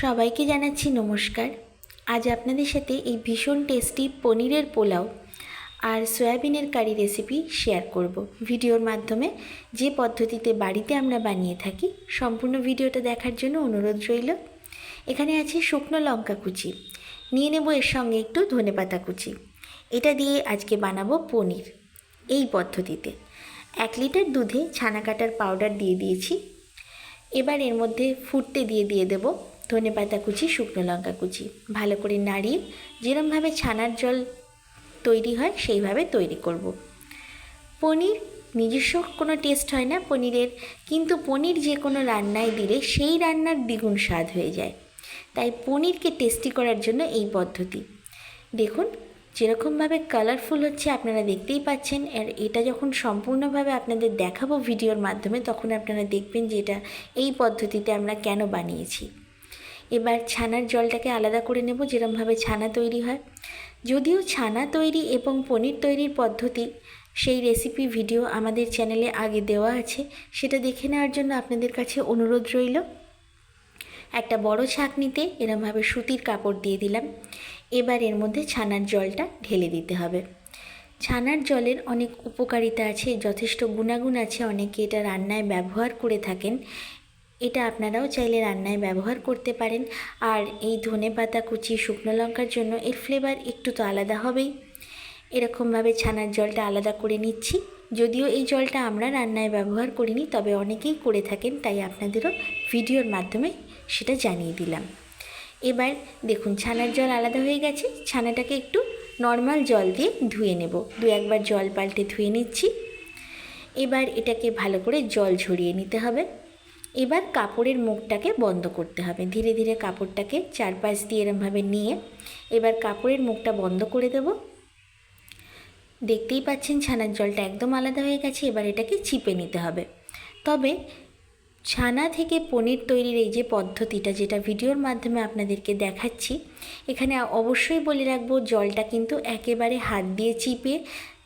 সবাইকে জানাচ্ছি নমস্কার। আজ আপনাদের সাথে এই ভীষণ টেস্টি পনিরের পোলাও আর সয়াবিনের কারি রেসিপি শেয়ার করব। ভিডিওর মাধ্যমে যে পদ্ধতিতে বাড়িতে আমরা বানিয়ে থাকি, সম্পূর্ণ ভিডিওটা দেখার জন্য অনুরোধ রইল। এখানে আছে শুকনো লঙ্কা কুচি। নিয়ে নেব এর সঙ্গে একটু ধনেপাতা কুচি। এটা দিয়ে আজকে বানাবো পনির। এই পদ্ধতিতে এক লিটার দুধে ছানা কাটার পাউডার দিয়ে দিয়েছি। এবার এর মধ্যে ফুটতে দিয়ে দিয়ে দেব ধনে পাতা কুচি, শুকনো লঙ্কা কুচি। ভালো করে নাড়িয়ে যেরমভাবে ছানার জল তৈরি হয়, সেইভাবে তৈরি করব। পনির নিজস্ব কোনো টেস্ট হয় না পনিরের, কিন্তু পনির যে কোনো রান্নায় দিলে সেই রান্নার দ্বিগুণ স্বাদ হয়ে যায়। তাই পনিরকে টেস্টি করার জন্য এই পদ্ধতি। দেখুন, যেরকমভাবে কালারফুল হচ্ছে আপনারা দেখতেই পাচ্ছেন, আর এটা যখন সম্পূর্ণভাবে আপনাদের দেখাবো ভিডিওর মাধ্যমে, তখন আপনারা দেখবেন যে এটা এই পদ্ধতিতে আমরা কেন বানিয়েছি। এবার ছানার জলটাকে আলাদা করে নেব, যেরমভাবে ছানা তৈরি হয়। যদিও ছানা তৈরি এবং পনির তৈরির পদ্ধতি, সেই রেসিপি ভিডিও আমাদের চ্যানেলে আগে দেওয়া আছে, সেটা দেখে নেওয়ার জন্য আপনাদের কাছে অনুরোধ রইল। একটা বড় ছাঁকনিতে এরমভাবে সুতির কাপড় দিয়ে দিলাম। এবার এর মধ্যে ছানার জলটা ঢেলে দিতে হবে। ছানার জলের অনেক উপকারিতা আছে, যথেষ্ট গুণাগুণ আছে, অনেকে এটা রান্নায় ব্যবহার করে থাকেন। এটা আপনারাও চাইলে রান্নায় ব্যবহার করতে পারেন। আর এই ধনে পাতা, কুচি, শুকনো লঙ্কার জন্য এর ফ্লেভার একটু তো আলাদা হবেই। এরকমভাবে ছানার জলটা আলাদা করে নিচ্ছি। যদিও এই জলটা আমরা রান্নায় ব্যবহার করিনি, তবে অনেকেই করে থাকেন, তাই আপনাদেরও ভিডিওর মাধ্যমে সেটা জানিয়ে দিলাম। এবার দেখুন, ছানার জল আলাদা হয়ে গেছে। ছানাটাকে একটু নর্মাল জল দিয়ে ধুয়ে নেব। দু একবার জল পাল্টে ধুয়ে নিচ্ছি। এবার এটাকে ভালো করে জল ঝরিয়ে নিতে হবে। এবার কাপড়ের মুখটাকে বন্ধ করতে হবে। ধীরে ধীরে কাপড়টাকে চারপাশ দিয়ে এরমভাবে নিয়ে এবার কাপড়ের মুখটা বন্ধ করে দেব। দেখতেই পাচ্ছেন ছানার জলটা একদম আলাদা হয়ে গেছে, এবার এটাকে চিপে নিতে হবে। তবে ছানা থেকে পনির তৈরির এই যে পদ্ধতিটা যেটা ভিডিওর মাধ্যমে আপনাদেরকে দেখাচ্ছি, এখানে অবশ্যই বলে রাখব, জলটা কিন্তু একেবারে হাত দিয়ে চিপে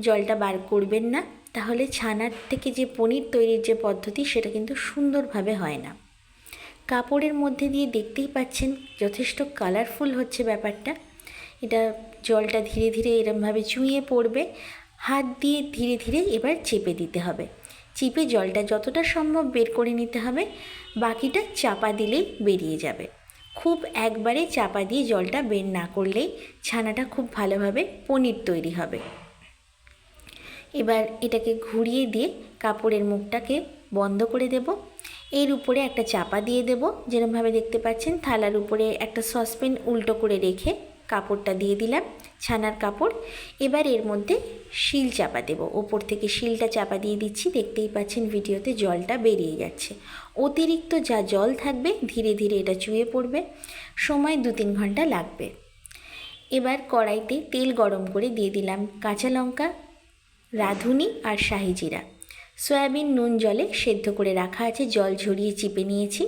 জলটা বার করবেন না। তাহলে ছানার থেকে যে পনির তৈরির যে পদ্ধতি সেটা কিন্তু সুন্দরভাবে হয় না। কাপড়ের মধ্যে দিয়ে দেখতেই পাচ্ছেন যথেষ্ট কালারফুল হচ্ছে ব্যাপারটা। এটা জলটা ধীরে ধীরে এরমভাবে চুঁয়ে পড়বে। হাত দিয়ে ধীরে ধীরে এবার চেপে দিতে হবে। চিপে জলটা যতটা সম্ভব বের করে নিতে হবে। বাকিটা চাপা দিলেই বেরিয়ে যাবে। খুব একবারে চাপা দিয়ে জলটা বের না করলেই ছানাটা খুব ভালোভাবে পনির তৈরি হবে। এবার এটাকে ঘুরিয়ে দিয়ে কাপড়ের মুখটাকে বন্ধ করে দেব। এর উপরে একটা চাপা দিয়ে দেব। যেরমভাবে দেখতে পাচ্ছেন, থালার উপরে একটা সসপ্যান উল্টো করে রেখে কাপড়টা দিয়ে দিলাম, ছানার কাপড়। এবার এর মধ্যে শিল চাপা দেব। ওপর থেকে শিলটা চাপা দিয়ে দিচ্ছি। দেখতেই পাচ্ছেন, ভিডিওতে জলটা বেরিয়ে যাচ্ছে। অতিরিক্ত যা জল থাকবে, ধীরে ধীরে এটা চুয়ে পড়বে। সময় দু তিন ঘণ্টা লাগবে। এবার কড়াইতে তেল গরম করে দিয়ে দিলাম কাঁচা লঙ্কা রাঁধুনি আর শাহি জিরা সয়াবিন নুন জলে সেদ্ধ করে রাখা আছে, জল ঝরিয়ে চিপে নিয়েছি।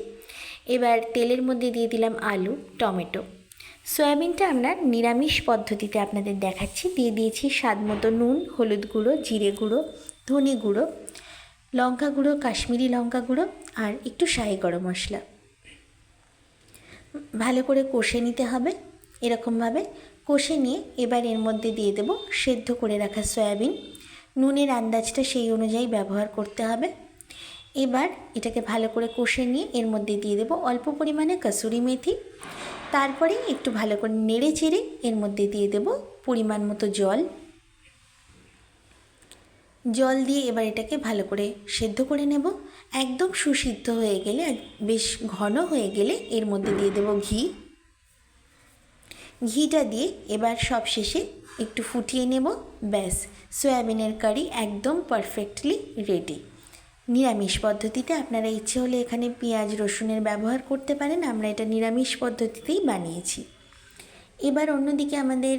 এবার তেলের মধ্যে দিয়ে দিলাম আলু, টমেটো। সয়াবিনটা আমরা নিরামিষ পদ্ধতিতে আপনাদের দেখাচ্ছি। দিয়ে দিয়েছি স্বাদ মতো নুন, হলুদ গুঁড়ো, জিরে গুঁড়ো, ধনে গুঁড়ো, লঙ্কা গুঁড়ো, কাশ্মীরি লঙ্কা গুঁড়ো আর একটু শাহি গরম মশলা। ভালো করে কষে নিতে হবে এরকমভাবে। কষে নিয়ে এবার এর মধ্যে দিয়ে দেব সেদ্ধ করে রাখা সয়াবিন। নুনের আন্দাজটা সেই অনুযায়ী ব্যবহার করতে হবে। এবার এটাকে ভালো করে কষে নিয়ে এর মধ্যে দিয়ে দেবো অল্প পরিমাণে কাসুরি মেথি। তারপরে একটু ভালো করে নেড়ে চেড়ে এর মধ্যে দিয়ে দেব পরিমাণ মতো জল। জল দিয়ে এবার এটাকে ভালো করে সেদ্ধ করে নেব। একদম সুসিদ্ধ হয়ে গেলে, বেশ ঘন হয়ে গেলে এর মধ্যে দিয়ে দেব ঘি। ঘিটা দিয়ে এবার সব শেষে একটু ফুটিয়ে নেব, ব্যাস, সয়াবিনের কারি একদম পারফেক্টলি রেডি নিরামিষ পদ্ধতিতে আপনারা ইচ্ছে হলে এখানে পেঁয়াজ, রসুনের ব্যবহার করতে পারেন, আমরা এটা নিরামিষ পদ্ধতিতেই বানিয়েছি। এবার অন্যদিকে আমাদের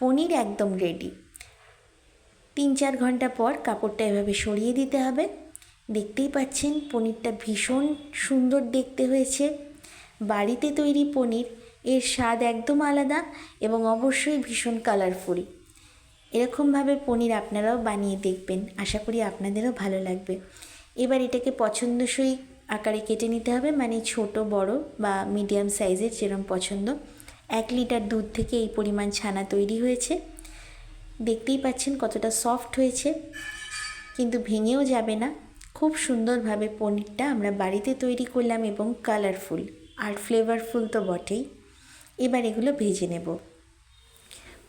পনির একদম রেডি তিন চার ঘণ্টা পর কাপড়টা এভাবে সরিয়ে দিতে হবে। দেখতেই পাচ্ছেন, পনিরটা ভীষণ সুন্দর দেখতে হয়েছে। বাড়িতে তৈরি পনির এর স্বাদ একদম আলাদা এবং অবশ্যই ভীষণ কালারফুল এরকমভাবে পনির আপনারাও বানিয়ে দেখবেন। আশা করি আপনাদেরও ভালো লাগবে। এবার এটাকে পছন্দসই আকারে কেটে নিতে হবে মানে ছোট, বড় বা মিডিয়াম সাইজের যেরকম পছন্দ। এক লিটার দুধ থেকে এই পরিমাণ ছানা তৈরি হয়েছে। দেখতেই পাচ্ছেন কতটা সফট হয়েছে, কিন্তু ভেঙেও যাবে না। খুব সুন্দরভাবে পনিরটা আমরা বাড়িতে তৈরি করলাম এবং কালারফুল আর ফ্লেভারফুল তো বটেই। এবার এগুলো ভেজে নেব।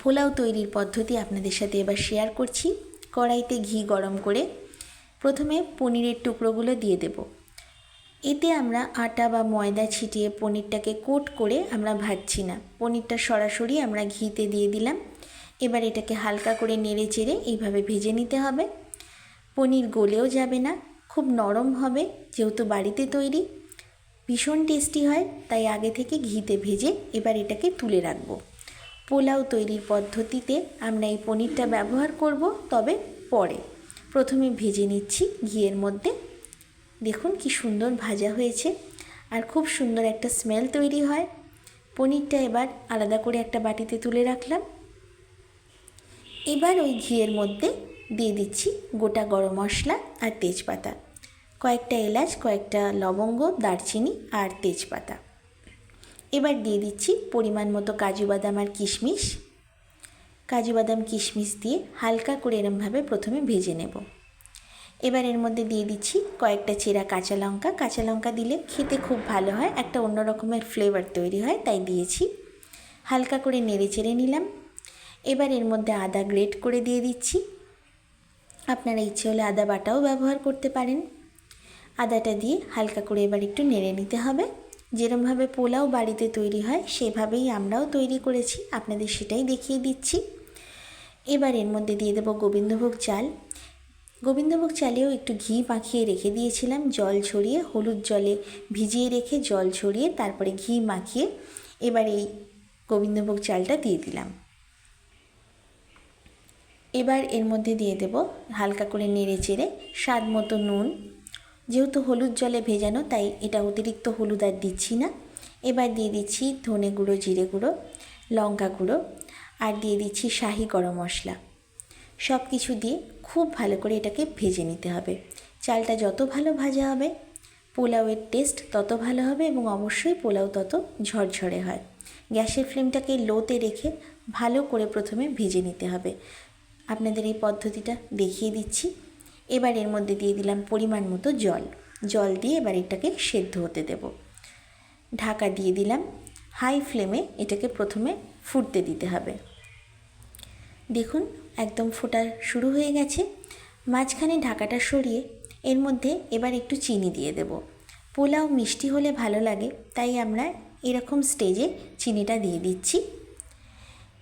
পোলাও তৈরির পদ্ধতি আপনাদের সাথে এবার শেয়ার করছি। কড়াইতে ঘি গরম করে প্রথমে পনিরের টুকরোগুলো দিয়ে দেব। এতে আমরা আটা বা ময়দা ছিটিয়ে পনিরটাকে কোট করে আমরা ভাজছি না। পনিরটা সরাসরি আমরা ঘিতে দিয়ে দিলাম। এবার এটাকে হালকা করে নেড়ে চেড়ে এইভাবে ভেজে নিতে হবে। পনির গলেও যাবে না, খুব নরম হবে, যেহেতু বাড়িতে তৈরি। ভীষণ টেস্টি হয়, তাই আগে থেকে ঘিতে ভেজে এবার এটাকে তুলে রাখব। পোলাও তৈরির পদ্ধতিতে আমরা এই পনিরটা ব্যবহার করব, তবে পরে। প্রথমে ভেজে নিচ্ছি ঘিয়ের মধ্যে। দেখুন কি সুন্দর ভাজা হয়েছে, আর খুব সুন্দর একটা স্মেল তৈরি হয়। পনিরটা এবার আলাদা করে একটা বাটিতে তুলে রাখলাম। এবার ওই ঘিয়ের মধ্যে দিয়ে দিচ্ছি গোটা গরম মশলা আর তেজপাতা। কয়েকটা এলাচ, কয়েকটা লবঙ্গ, দারচিনি আর তেজপাতা। এবার দিয়ে দিচ্ছি পরিমাণ মতো কাজু বাদাম আর কিশমিশ। কাজু বাদাম, কিশমিশ দিয়ে হালকা করে এরমভাবে প্রথমে ভেজে নেব। এবার এর মধ্যে দিয়ে দিচ্ছি কয়েকটা চেরা কাঁচা লঙ্কা। কাঁচা লঙ্কা দিলে খেতে খুব ভালো হয়, একটা অন্য রকমের ফ্লেভার তৈরি হয়, তাই দিয়েছি। হালকা করে নেড়ে চেড়ে নিলাম। এবার এর মধ্যে আদা গ্রেট করে দিয়ে দিচ্ছি। আপনারা ইচ্ছে হলে আদা বাটাও ব্যবহার করতে পারেন। আদাটা দিয়ে হালকা করে এবার একটু নেড়ে নিতে হবে। যেরমভাবে পোলাও বাড়িতে তৈরি হয়, সেভাবেই আমরাও তৈরি করেছি। আপনাদের সেটাই দেখিয়ে দিচ্ছি। এবার এর মধ্যে দিয়ে দেবো গোবিন্দভোগ চাল। গোবিন্দভোগ চালেও একটু ঘি মাখিয়ে রেখে দিয়েছিলাম, জল ছড়িয়ে, হলুদ জলে ভিজিয়ে রেখে জল ছড়িয়ে তারপরে ঘি মাখিয়ে এবার এই গোবিন্দভোগ চালটা দিয়ে দিলাম। এবার এর মধ্যে দিয়ে দেব হালকা করে নেড়ে চেড়ে স্বাদ মতো নুন যেহেতু হলুদ জলে ভেজানো, তাই এটা অতিরিক্ত হলুদ আর দিচ্ছি না। এবার দিয়ে দিচ্ছি ধনে গুঁড়ো, জিরে গুঁড়ো, লঙ্কা গুঁড়ো আর দিয়ে দিচ্ছি শাহি গরম মশলা। সব কিছু দিয়ে খুব ভালো করে এটাকে ভেজে নিতে হবে। চালটা যত ভালো ভাজা হবে, পোলাওয়ের টেস্ট তত ভালো হবে এবং অবশ্যই পোলাও তত ঝরঝরে হয়। গ্যাসের ফ্লেমটাকে লোতে রেখে ভালো করে প্রথমে ভেজে নিতে হবে। আপনাদের এই পদ্ধতিটা দেখিয়ে দিচ্ছি। এবার এর মধ্যে দিয়ে দিলাম পরিমাণ মতো জল। জল দিয়ে এবার এটাকে সেদ্ধ হতে দেব। ঢাকা দিয়ে দিলাম হাই ফ্লেমে এটাকে প্রথমে ফুটতে দিতে হবে। দেখুন, একদম ফোটা শুরু হয়ে গেছে। মাঝখানে ঢাকাটা সরিয়ে এর মধ্যে এবার একটু চিনি দিয়ে দেব। পোলাও মিষ্টি হলে ভালো লাগে, তাই আমরা এরকম স্টেজে চিনিটা দিয়ে দিচ্ছি।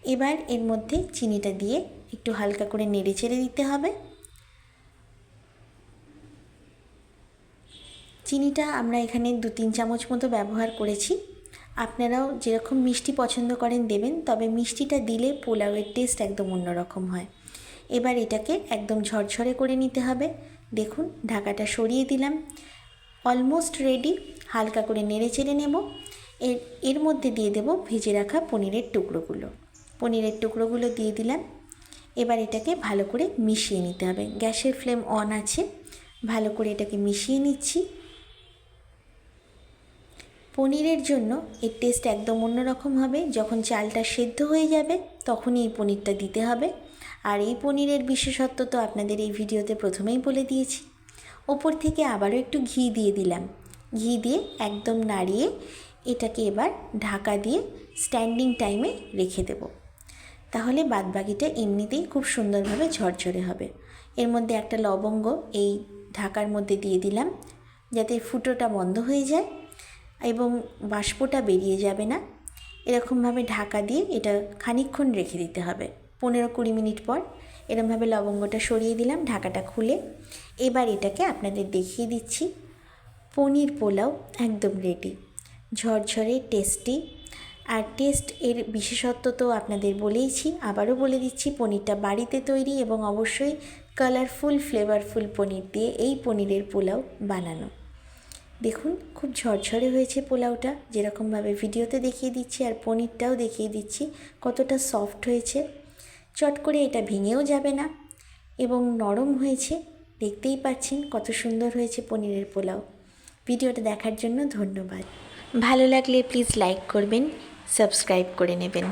এবার এর মধ্যে চিনিটা দিয়ে একটু হালকা করে নেড়ে চেড়ে দিতে হবে। চিনিটা আমরা এখানে দু তিন চামচ মতো ব্যবহার করেছি। আপনারাও যেরকম মিষ্টি পছন্দ করেন দেবেন, তবে মিষ্টিটা দিলে পোলাওয়ের টেস্ট একদম অন্যরকম হয়। এবার এটাকে একদম ঝরঝরে করে নিতে হবে। দেখুন, ঢাকাটা সরিয়ে দিলাম। অলমোস্ট রেডি হালকা করে নেড়ে চেড়ে নেব। এর এর মধ্যে দিয়ে দেব ভেজে রাখা পনিরের টুকরোগুলো। পনিরের টুকরোগুলো দিয়ে দিলাম। এবার এটাকে ভালো করে মিশিয়ে নিতে হবে। গ্যাসের ফ্লেম অন আছে। ভালো করে এটাকে মিশিয়ে নিচ্ছি। পনিরের জন্য এর টেস্ট একদম অন্যরকম হবে। যখন চালটা সেদ্ধ হয়ে যাবে, তখনই এই পনিরটা দিতে হবে। আর এই পনিরের বিশেষত্ব তো আপনাদের এই ভিডিওতে প্রথমেই বলে দিয়েছি। ওপর থেকে আবারও একটু ঘি দিয়ে দিলাম। ঘি দিয়ে একদম নাড়িয়ে এটাকে এবার ঢাকা দিয়ে স্ট্যান্ডিং টাইমে রেখে দেব। তাহলে বাদবাকিটা এমনিতেই খুব সুন্দরভাবে ঝরঝরে হবে। এর মধ্যে একটা লবঙ্গ এই ঢাকার মধ্যে দিয়ে দিলাম, যাতে ফুটোটা বন্ধ হয়ে যায়। এবং বাষ্পটা বেরিয়ে যাবে না। এরকমভাবে ঢাকা দিয়ে এটা খানিকক্ষণ রেখে দিতে হবে, পনেরো কুড়ি মিনিট পর। এরমভাবে লবঙ্গটা সরিয়ে দিলাম, ঢাকাটা খুলে। এবার এটাকে আপনাদের দেখিয়ে দিচ্ছি। পনির পোলাও একদম রেডি ঝরঝরে টেস্টি আর টেস্ট এর বিশেষত্ব তো আপনাদের বলেইছি, আবারও বলে দিচ্ছি, পনিরটা বাড়িতে তৈরি এবং অবশ্যই কালারফুল ফ্লেভারফুল পনির দিয়ে এই পনিরের পোলাও বানানো। দেখুন, খুব ঝরঝরে হয়েছে পোলাওটা। যেরকমভাবে ভিডিওতে দেখিয়ে দিচ্ছি আর পনিরটাও দেখিয়ে দিচ্ছি কতটা সফট হয়েছে। চট করে এটা ভেঙেও যাবে না। এবং নরম হয়েছে, দেখতেই পাচ্ছেন কত সুন্দর হয়েছে পনিরের পোলাও। ভিডিওটা দেখার জন্য ধন্যবাদ। ভালো লাগলে প্লিজ লাইক করবেন, সাবস্ক্রাইব করে নেবেন।